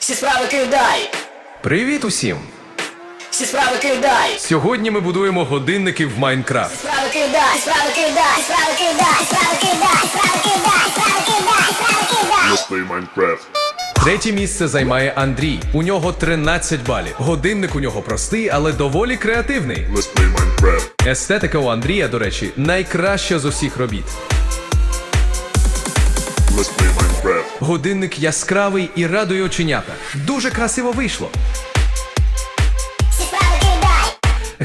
Всі справи кидай! Привіт усім! Всі справи кидай! Сьогодні ми будуємо годинники в Майнкрафт. Справи кидай! Справи кидай! Справи кидай! Справи кидай! Справи кидай! Справи кидай! Справи кидай! Let's play Minecraft. Третє місце займає Андрій. У нього 13 балів. Годинник у нього простий, але доволі креативний. Let's play Minecraft. Естетика у Андрія, до речі, найкраща з усіх робіт. Годинник яскравий і радує оченята. Дуже красиво вийшло.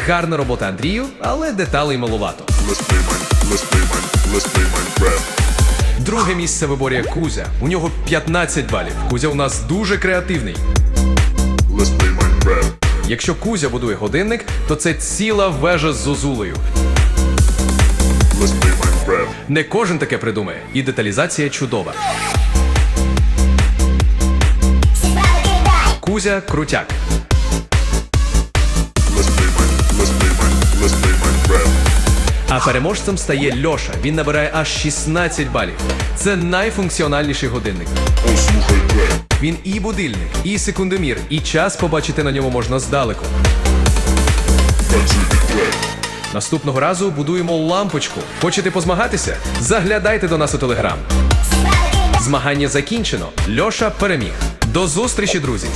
Гарна робота Андрію, але деталей малувато. Друге місце виборює Кузя. У нього 15 балів. Кузя у нас дуже креативний. Якщо Кузя будує годинник, то це ціла вежа з зозулею. Не кожен таке придумає, і деталізація чудова. Кузя крутяк. А переможцем стає Льоша. Він набирає аж 16 балів. Це найфункціональніший годинник. Він і будильник, і секундомір, і час побачити на ньому можна здалеку. Наступного разу будуємо лампочку. Хочете позмагатися? Заглядайте до нас у телеграм. Змагання закінчено. Льоша переміг. До зустрічі, друзі!